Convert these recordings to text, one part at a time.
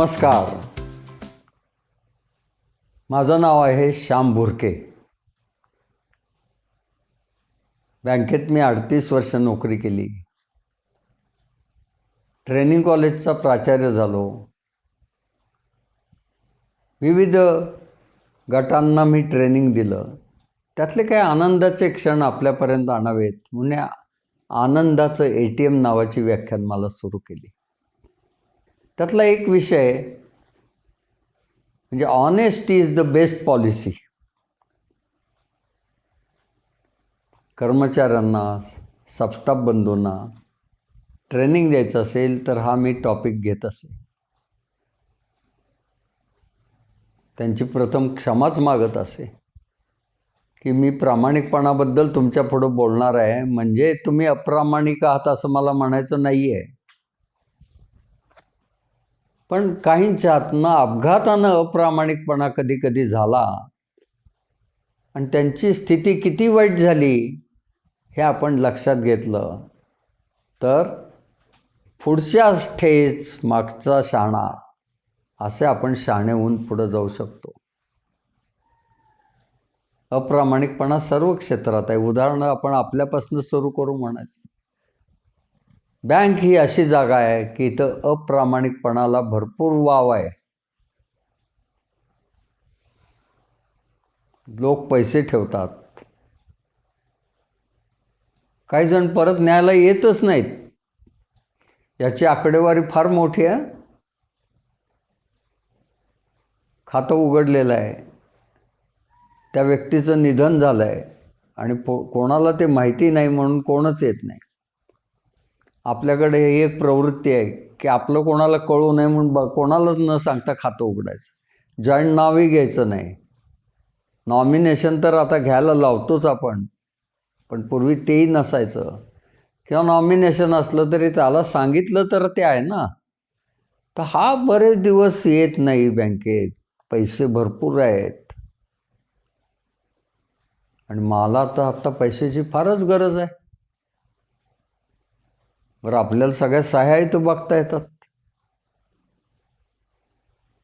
नमस्कार. माझं नाव आहे श्याम भुरके. बँकेत मी अडतीस वर्ष नोकरी केली. ट्रेनिंग कॉलेजचा प्राचार्य झालो. विविध गटांना मी ट्रेनिंग दिलं. त्यातले काही आनंदाचे क्षण आपल्यापर्यंत आणावेत म्हणून आनंदाचं ए टी एम नावाची व्याख्यान मला सुरू केली. त्यातला एक विषय म्हणजे honesty is the best policy कर्मचाऱ्यांना सबस्टाफ बंधूंना ट्रेनिंग द्यायचं असेल तर हा मी टॉपिक घेत असे त्यांची प्रथम क्षमाच मागत असे. की मी प्रामाणिकपणाबद्दल तुमच्या पुढं बोलणार आहे म्हणजे तुम्ही अप्रामाणिक आहात असं मला म्हणायचं नाही आहे पण काहींच्या हातनं अपघातानं अप्रामाणिकपणा कधी कधी झाला. आणि त्यांची स्थिती किती वाईट झाली हे आपण लक्षात घेतलं. तर पुढच्या ठेच मागचा शाणा असे आपण शाणे होऊन पुढं जाऊ शकतो. अप्रामाणिकपणा सर्व क्षेत्रात आहे. उदाहरणं आपण आपल्यापासून सुरू करू म्हणायचं. बँक ही अशी जागा आहे की इथं अप्रामाणिकपणाला भरपूर वाव आहे. लोक पैसे ठेवतात. काही जण परत न्यायला येतच नाहीत. याची आकडेवारी फार मोठी आहे. खातं उघडलेलं आहे. त्या व्यक्तीचं निधन झालं आहे आणि पो कोणाला ते माहिती नाही म्हणून कोणच येत नाही. आपल्याकडे ही एक प्रवृत्ती आहे की आपलं कोणाला कळू नये म्हणून ब कोणालाच न सांगता खातं उघडायचं. जॉईंट नावही घ्यायचं नाही. नॉमिनेशन तर आता घ्यायला लावतोच आपण पण पूर्वी तेही नसायचं. किंवा नॉमिनेशन असलं तरी त्याला सांगितलं तर ते आहे ना. तर हा बरेच दिवस येत नाही बँकेत. पैसे भरपूर आहेत. आणि मला तर आत्ता पैशाची फारच गरज आहे. बरं आपल्याला सगळ्या सह्याही तर बघता येतात.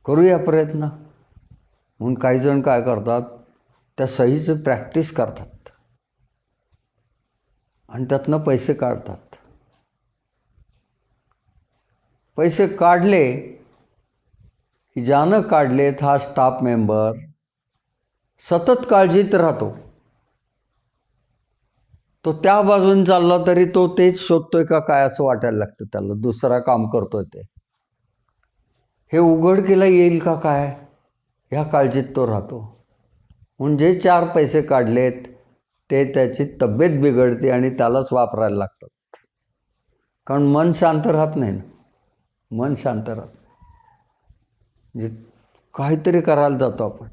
करूया प्रयत्न. म्हणून काही जण काय करतात त्या सहीचं प्रॅक्टिस करतात. आणि त्यातनं पैसे काढतात. पैसे काढले की ज्यानं काढलेत हा स्टाफ मेंबर सतत काळजीत राहतो. तो त्या बाजून चालला तरी तो तेच शोधतोय का काय असं वाटायला लागतं त्याला. दुसरा काम करतोय ते. हे उघडकीला येईल का काय? ह्या काळजीत तो राहतो. म्हणून जे चार पैसे काढलेत ते त्याची तब्येत बिघडते आणि त्यालाच वापरायला लागतात. कारण मन शांत राहत नाही ना. मन शांत राहत म्हणजे काहीतरी करायला जातो आपण.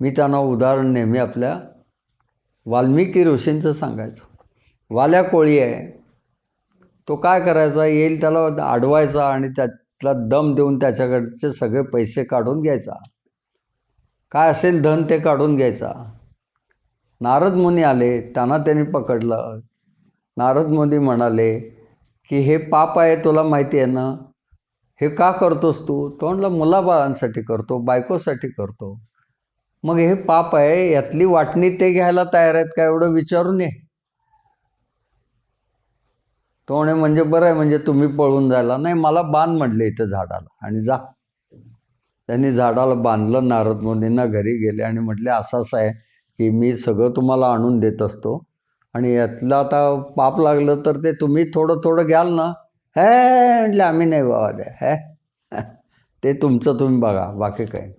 मी त्यांना उदाहरण नेहमी आपल्या वाल्मिकी ऋषींचं सांगायचो. वाल्या कोळी आहे. तो काय करायचा? येईल त्याला अडवायचा आणि त्यातला दम देऊन त्याच्याकडचे सगळे पैसे काढून घ्यायचा. काय असेल धन ते काढून घ्यायचा. नारद मुनी आले त्यांना त्यांनी पकडलं. नारद मुनी म्हणाले की हे पाप आहे तुला माहिती आहे ना? हे का करतोस तू? तो म्हणला मुलाबाळांसाठी करतो बायकोसाठी करतो. मग हे पाप आहे यातली वाटणी ते घ्यायला तयार आहेत का? एवढं विचारून ये. तो म्हणे म्हणजे बरं आहे म्हणजे तुम्ही पळून जायला. नाही मला बांध म्हटले इथं झाडाला. आणि जा. त्यांनी झाडाला बांधलं नारद मुनींना घरी गेले आणि म्हटले असं असं आहे की मी सगळं तुम्हाला आणून देत असतो आणि यातलं आता पाप लागलं तर ते तुम्ही थोडं थोडं घ्याल ना. हे म्हटले आम्ही नाही बाबा. द्या हे ते तुमचं तुम्ही बघा बाकी काय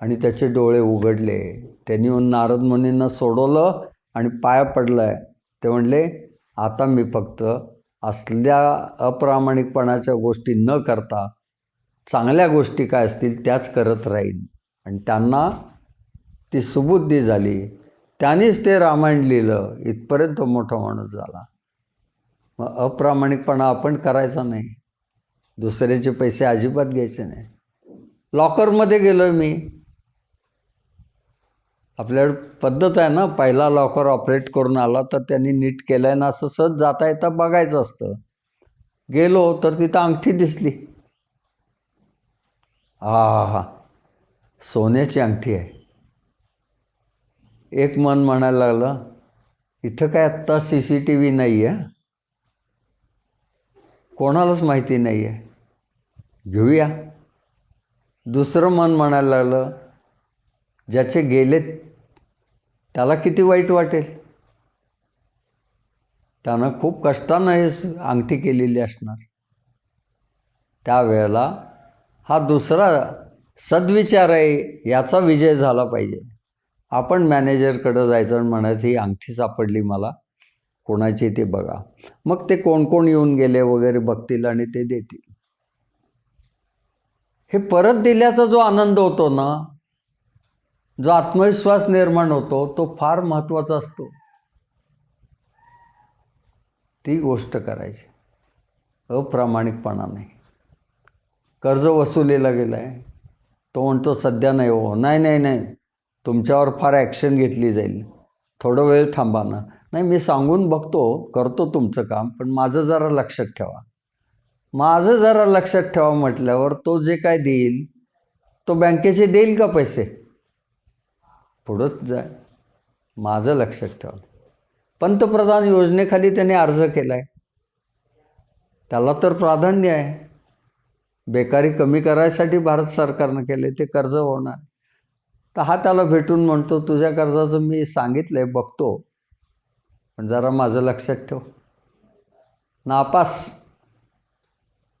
आणि त्याचे डोळे उघडले. त्यांनी येऊन नारद मुनींना सोडवलं आणि पाया पडलं आहे ते म्हणले आता मी फक्त असल्या अप्रामाणिकपणाच्या गोष्टी न करता चांगल्या गोष्टी काय असतील त्याच करत राहील आणि त्यांना ती सुबुद्धी झाली. त्यांनीच ते रामायण लिहिलं. इथपर्यंत मोठा माणूस झाला. मग अप्रामाणिकपणा आपण करायचा नाही. दुसऱ्याचे पैसे अजिबात घ्यायचे नाही. लॉकरमध्ये गेलो आहे मी. आपल्याकडे पद्धत आहे ना पहिला लॉकर ऑपरेट करून आला तर त्यांनी नीट केलं आहे ना असं सहज जाता येता बघायचं असतं. गेलो तर तिथं अंगठी दिसली. हा हा सोन्याची अंगठी आहे. एक मन म्हणायला लागलं इथं काय आत्ता सी सी टी व्ही नाही आहे कोणालाच माहिती नाही आहे घेऊया. दुसरं मन म्हणायला लागलं ज्याचे गेले त्याला किती वाईट वाटेल? त्यानं खूप कष्टानं हे अंगठी केलेली असणार. त्यावेळेला हा दुसरा सद्विचार आहे याचा विजय झाला पाहिजे. आपण मॅनेजरकडं जायचं आणि म्हणायचं ही अंगठी सापडली मला कोणाची ते बघा. मग ते कोण कोण येऊन गेले वगैरे बघतील आणि ते देतील. हे परत दिल्याचा जो आनंद होतो ना जो आत्मविश्वास निर्माण होतो तो फार महत्त्वाचा असतो. ती गोष्ट करायची. अप्रामाणिकपणा नाही. कर्ज वसुलीला गेला आहे तो म्हणतो सध्या नाही हो. नाही नाही नाही. तुमच्यावर फार ॲक्शन घेतली जाईल. थोडं वेळ थांबा ना. नाही मी सांगून बघतो. करतो तुमचं काम पण माझं जरा लक्षात ठेवा. माझं जरा लक्षात ठेवा म्हटल्यावर तो जे काय देईल तो बँकेचे देईल का पैसे? पुढंच जाय माझं लक्षात ठेवा. पंतप्रधान योजनेखाली त्याने अर्ज केला आहे त्याला तर प्राधान्य आहे. बेकारी कमी करायसाठी भारत सरकारनं केले ते कर्ज होणार. तर हा त्याला भेटून म्हणतो तुझ्या कर्जाचं मी सांगितलं आहे बघतो. पण जरा माझं लक्षात ठेव. नापास.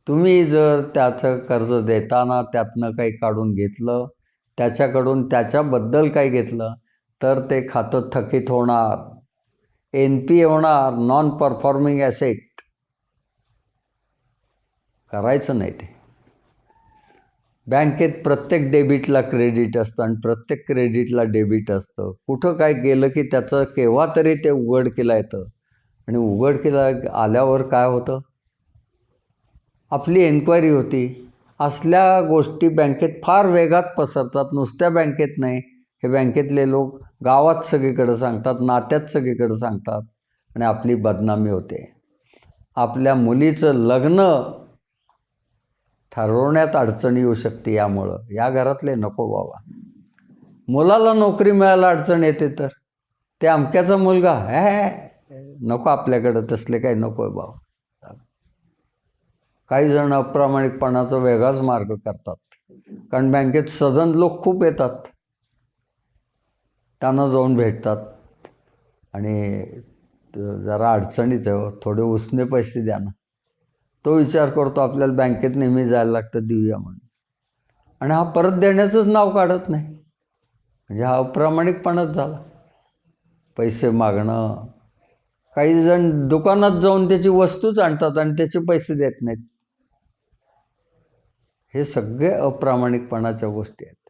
तुम्ही जर त्याचं कर्ज देताना त्यातनं काही काढून घेतलं त्याच्याकडून त्याच्याबद्दल काही घेतलं तर ते खातं थकीत होणार. एन पी होणार नॉन परफॉर्मिंग ॲसेट करायचं नाही ते. बँकेत प्रत्येक डेबिटला क्रेडिट असतं आणि प्रत्येक क्रेडिटला डेबिट असतं. कुठं काय गेलं की त्याचं केव्हा तरी ते उघडकीला येतं. आणि उघडकीला आल्यावर काय होतं? आपली एन्क्वायरी होती. असल्या गोष्टी बँकेत फार वेगात पसरतात. नुसत्या बँकेत नाही. हे बँकेतले लोक गावात सगळीकडं सांगतात नात्यात सगळीकडं सांगतात आणि आपली बदनामी होते. आपल्या मुलीचं लग्न ठरवण्यात अडचण येऊ शकते यामुळं. या घरातले नको बाबा. मुलाला नोकरी मिळायला अडचण येते तर. ते अमक्याचा मुलगा. हे नको आपल्याकडं तसले काही नको आहे बाबा. काही जण अप्रामाणिकपणाचा वेगळाच मार्ग करतात. कारण बँकेत सजन लोक खूप येतात. त्यांना जाऊन भेटतात. आणि जरा अडचणीत आहे हो, थोडे उसने पैसे द्या ना. तो विचार करतो आपल्याला बँकेत नेहमी जायला लागतं देऊया म्हणून. आणि हा परत देण्याचंच नाव काढत नाही. म्हणजे हा अप्रामाणिकपणाच झाला. पैसे मागणं. काही जण दुकानात जाऊन त्याची वस्तूच आणतात आणि त्याचे पैसे देत नाहीत. हे सगळे अप्रामाणिकपणाच्या गोष्टी आहेत.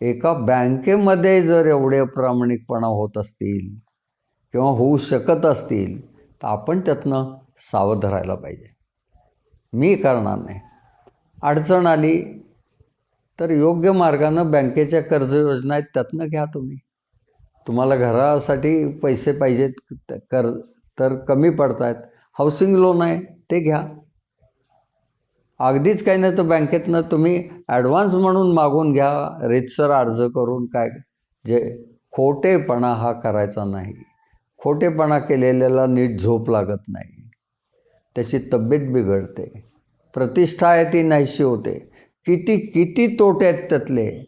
एका बँकेमध्ये जर एवढे अप्रामाणिकपणा होत असतील किंवा होऊ शकत असतील तर आपण त्यातनं सावध राहायला पाहिजे. मी करणार नाही. अडचण आली तर योग्य मार्गानं बँकेच्या कर्ज योजना आहेत त्यातनं घ्या तुम्ही. तुम्हाला घरासाठी पैसे पाहिजेत कर्ज तर कमी पडत आहेत हाऊसिंग लोन आहे ते घ्या. अगदीच काही नाही तर बँकेतनं तुम्ही ॲडव्हान्स म्हणून मागून घ्या रितसर अर्ज करून काय जे खोटेपणा हा करायचा नाही. खोटेपणा केलेल्याला नीट झोप लागत नाही. त्याची तब्येत बिघडते. प्रतिष्ठा आहे ती नाहीशी होते. किती किती तोटे आहेत त्यातले.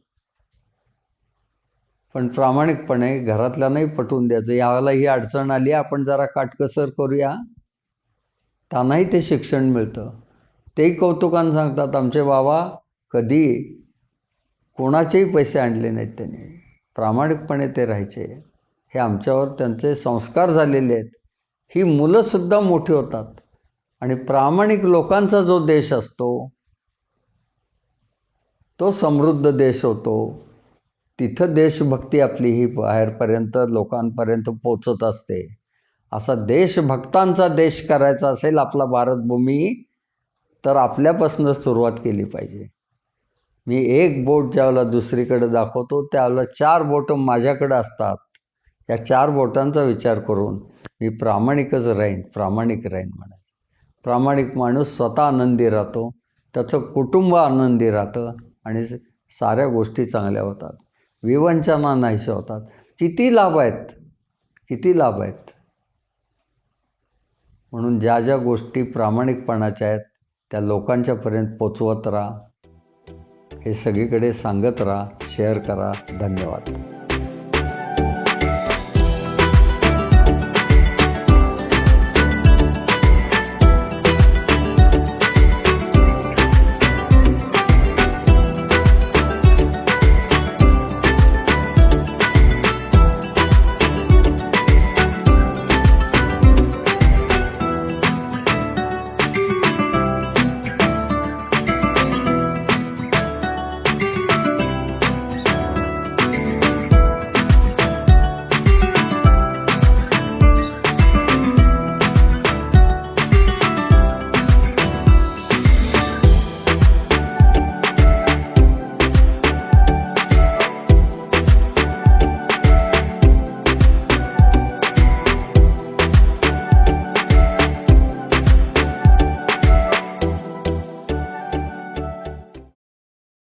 पण प्रामाणिकपणे घरातल्यांनाही पटवून द्यायचं. यावेळेला ही अडचण आली आपण जरा काटकसर करूया. त्यांनाही ते शिक्षण मिळतं. तेही कौतुकानं सांगतात आमचे बाबा कधी कोणाचेही पैसे आणले नाहीत त्यांनी. प्रामाणिकपणे ते राहायचे. हे आमच्यावर त्यांचे संस्कार झालेले आहेत. ही मुलंसुद्धा मोठी होतात. आणि प्रामाणिक लोकांचा जो देश असतो तो समृद्ध देश होतो. तिथं देशभक्ती आपली ही बाहेरपर्यंत लोकांपर्यंत पोचत असते. असा देशभक्तांचा देश करायचा असेल आपला भारतभूमी तर आपल्यापासून सुरुवात केली पाहिजे. मी एक बोट ज्यावेळेला दुसरीकडे दाखवतो त्यावेळेला चार बोटं माझ्याकडे असतात. या चार बोटांचा विचार करून मी प्रामाणिकच राहीन प्रामाणिक राहीन म्हणायचं. प्रामाणिक माणूस स्वतः आनंदी राहतो त्याचं कुटुंब आनंदी राहतं आणि साऱ्या गोष्टी चांगल्या होतात. विवंचना नाहीशा होतात. किती लाभ आहेत? किती लाभ आहेत? म्हणून ज्या ज्या गोष्टी प्रामाणिकपणाच्या आहेत त्या लोकांच्यापर्यंत पोचवत राहा. हे सगळीकडे सांगत राहा शेअर करा. धन्यवाद.